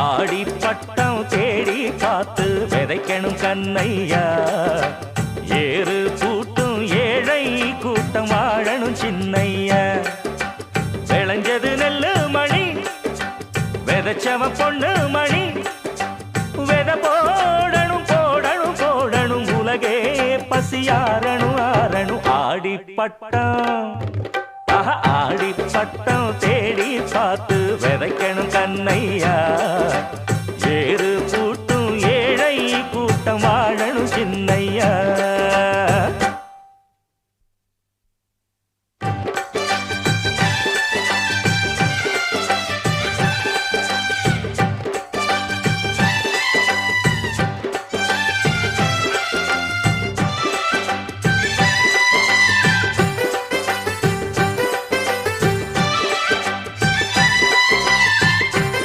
ஆடி பட்டம் தேடி பார்த்து விதைக்கணும் கண்ணையா? ஏறு கூட்டும் ஏழை கூட்டம் வாழணும் சின்னையா? விளைஞ்சது நெல்லு மணி விதைச்சவ பொண்ணு மணி வித போடணும் போடணும் போடணும் உலகே பசியாரணும் ஆரணும் ஆடி பட்டம் ஆடி பட்டம் தேடி பார்த்து விதைக்கணும் கண்ணையா?